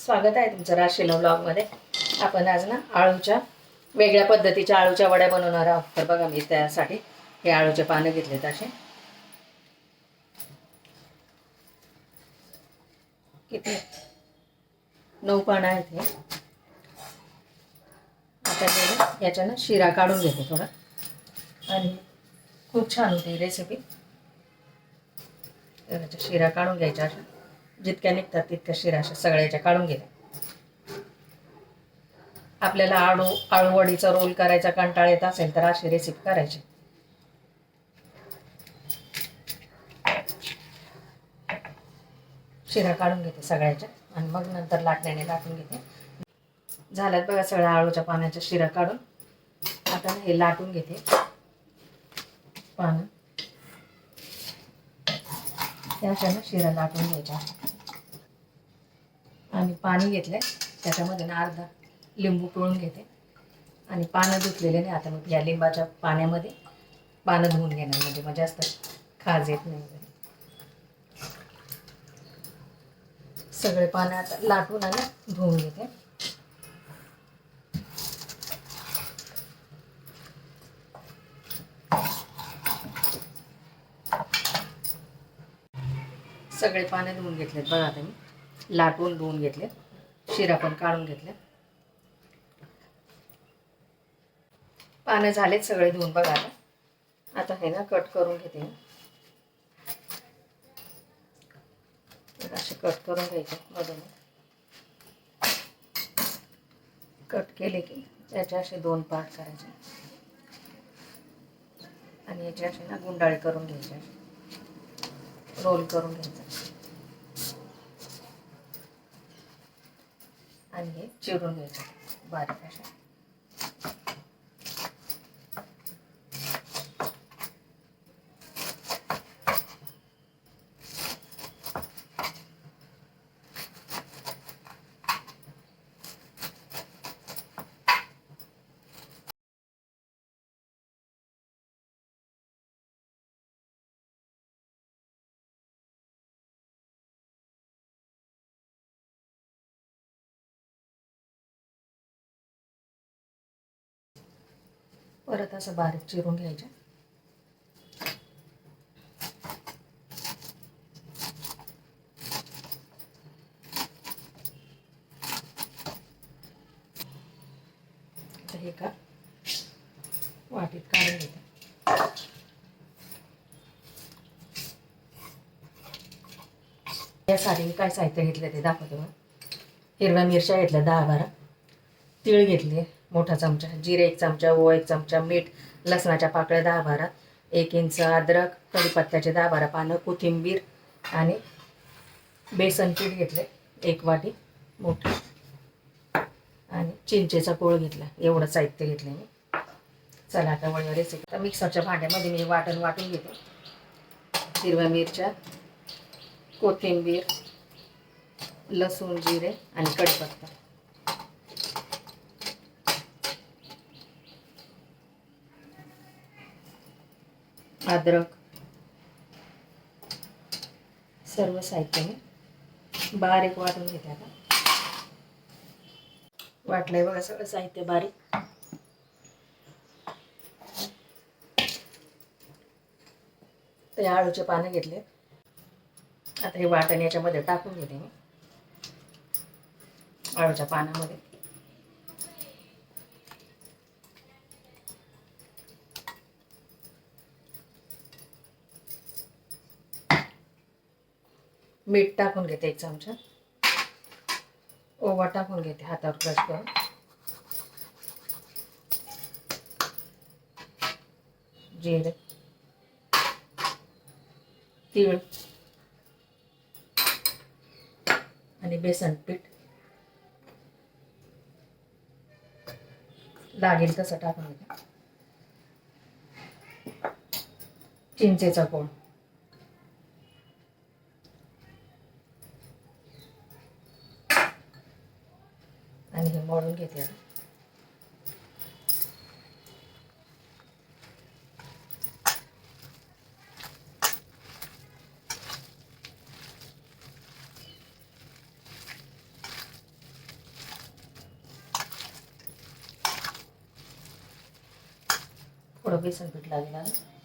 स्वागत आहे तुमचं राशीला ब्लॉगमध्ये. आपण आज ना आळूच्या वेगळ्या पद्धतीच्या आळूच्या वड्या बनवणार आहोत. तर बघा मी त्यासाठी हे आळूचे पानं घेतलेत असे. किती? नऊ पानं आहेत हे. आता ते याच्यानं शिरा काढून घेते थोडा. आणि खूप छान होते रेसिपी शिरा काढून घ्यायच्या अशा. जितक्या निघतात तितक्या शिरा अशा सगळ्याच्या काढून घेते आपल्याला आळू आळूवडीचा रोल करायचा कंटाळ येत असेल तर अशी रेसिपी करायची. शिरा काढून घेते सगळ्याच्या आणि मग नंतर लाटण्याने लाटून घेते. झाल्यात बघा सगळ्या आळूच्या पाण्याच्या शिरा काढून. आता हे लाटून घेते. पानं. त्या अशा ना शिरा लाटून घ्यायच्या. आणि पाणी घेतलं आहे त्याच्यामध्ये ना अर्धा लिंबू पिळून घेते. आणि पानं धुतलेले नाही आता मग या लिंबाच्या पाण्यामध्ये. पानं धुवून घेणार म्हणजे मग जास्त खाज येत नाही सगळे पानं आता लाटून आणि धुवून घेते. सगळे पानं धुवून घेतलेत बघा आता मी लाटून धुवून घेतले. शिरा पण काढून घेतल्या. पानं झालेत सगळे धुवून बघा आता. हे ना कट करून घेते असे कट करून घ्यायचे मधून. कट केले की त्याचे असे दोन पार्ट करायचे. आणि याचे असे ना गुंडाळी करून घ्यायचे. रोल करून घ्यायचा. आणि हे चिरून घ्यायचं बारीक अशा. परत असं बारीक चिरून घ्यायचं. हे का वाटीत काढून घेते. यासाठी मी काय साहित्य घेतलं ते दाखवते मग हिरव्या मिरच्या घेतल्या दहा बारा. तीळ घेतली. मोठा चमचा जिरे एक चमचा ओवा एक चमचा मीठ लसणाच्या पाकळ्या दहा बारा एक इंच अद्रक कढीपत्त्याचे दहा बारा पानं कोथिंबीर आणि बेसन पीठ घेतले एक वाटी मोठी. आणि चिंचेचा पोळ घेतला एवढं साहित्य घेतलं मी. चला आता वळीवर रेसिपी आता मिक्सरच्या भांड्यामध्ये मी वाटण वाटून घेते. हिरव्या मिरच्या कोथिंबीर लसूण जिरे आणि कढीपत्ता. अद्रक. सर्व साहित्य मी बारीक वाटून घेते आता. वाटलंय बघा सगळं साहित्य बारीक. ते आळूचे पानं घेतले. आता हे वाटण याच्यामध्ये टाकून घेते मी. आळूच्या पानामध्ये. मीठ टाकून घेते एक चमचा. ओवा टाकून घेते हातावर ब्रश करून. जिरे. तीळ. आणि बेसन पीठ. लागेल तसं टाकून घेते. चिंचेचा कोळ आणि हे मोडून घेते. थोडं बेसन पीठ लागेल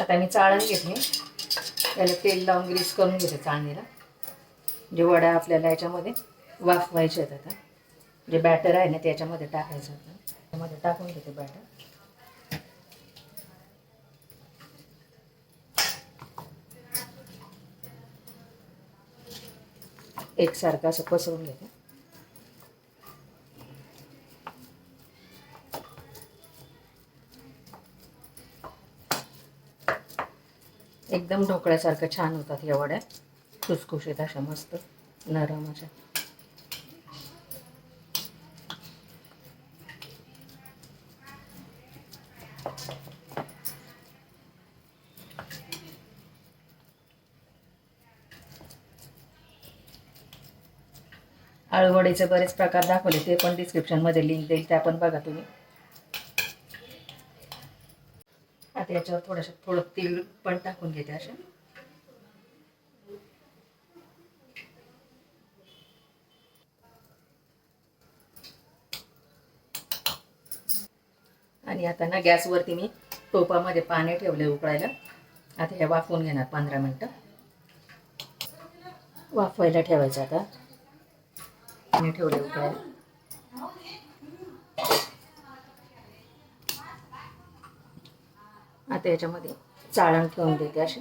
आता मी चाळण घेतली. त्याला तेल लावून ग्रीस करून घेते चाळणीला. जे वड्या आपल्याला याच्यामध्ये वाफवायच्या आहेत आता. जे बॅटर आहे ना त्याच्यामध्ये टाकायचं होतं त्यामध्ये टाकून घेते बॅटर एकसारखं असं पसरून घेते. एकदम ढोकळ्यासारखं छान होतात ह्या वड्या. खुसखुशीत अशा मस्त नरम अशा. आळूवडीचे बरेच प्रकार दाखवले ते पण डिस्क्रिप्शनमध्ये लिंक देईल त्या पण बघा तुम्ही. आता याच्यावर थोडंसं थोडं तेल पण टाकून घेते अशा आणि आता ना गॅसवरती मी टोपामध्ये पाणी ठेवले उकळायला. आता हे वाफवून घेणार पंधरा मिनटं. वाफवायला ठेवायचं आता. पाणी ठेवले उकळायला. आता याच्यामध्ये चाळण ठेवून देते असे.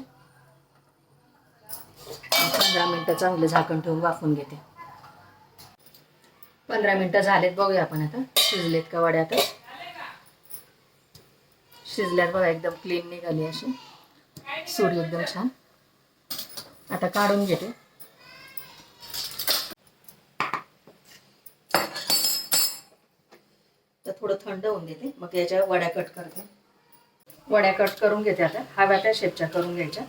पंधरा मिनटं चांगलं झाकण ठेवून वाफून घेते. पंधरा मिनटं झालेत बघूया आपण आता. शिजलेत का वड्या आता? शिजल्यात बघा एकदम क्लीन निघाली अशी. सूर्य एकदम छान. आता काढून घेते. तर थोडं थंड होऊन देते. मग याच्या वड्या कट करते. वड्या कट करून घेते आता. हव्या त्या शेपच्या करून घ्यायच्या.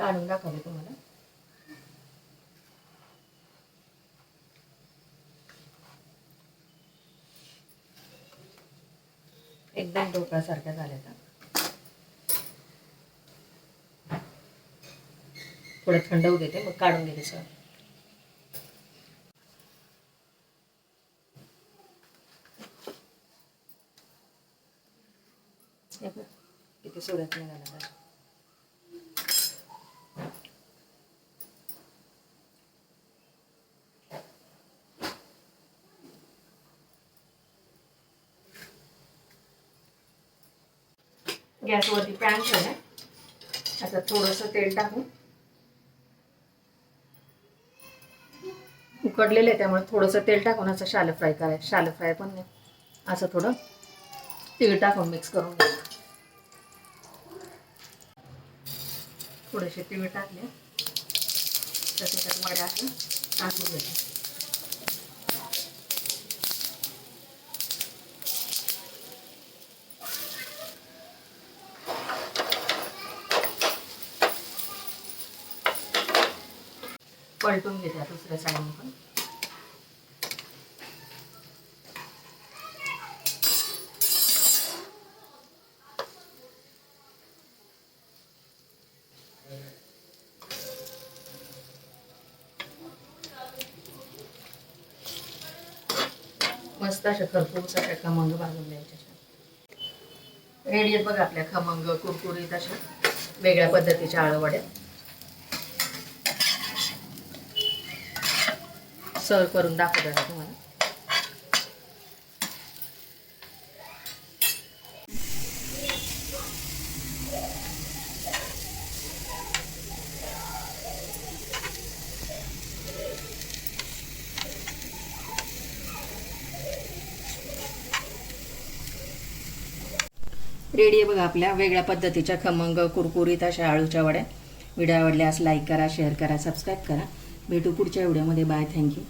काढून दाखवले तुम्हाला. एकदम ढोकळ्यासारख्या झाल्या का थोडं थंड होऊ देते मग काढून घेते सर किती सोडत नाही गॅसवरती पॅन ठेवलाय. आता थोडंसं तेल टाकून. उकडलेलं आहे त्यामुळे थोडंसं तेल टाकून असं शाल फ्राय करायचं शाल फ्राय पण नाही. असं थोडं तीळ टाकून मिक्स करून घ्यायचं. थोडेसे तीळ टाकले. तर त्यात वड्या असं टाकून घ्यायचं. पलटून घेते दुसऱ्या साईडने पण मस्त अशा खरपूरचा अशा खमंग भाजून द्यायच्या रेडी आहेत बघा आपल्या खमंग कुरकुरीत अशा वेगळ्या पद्धतीच्या आळवड्या. सर्व करून दाखवतात तुम्हाला. रेडी आहे बघा आपल्या वेगळ्या पद्धतीच्या खमंग कुरकुरीत अशा आळूच्या वड्या. व्हिडिओ आवडल्यास लाईक करा शेअर करा सबस्क्राईब करा. भेटू पुढच्या व्हिडिओमध्ये बाय थँक्यू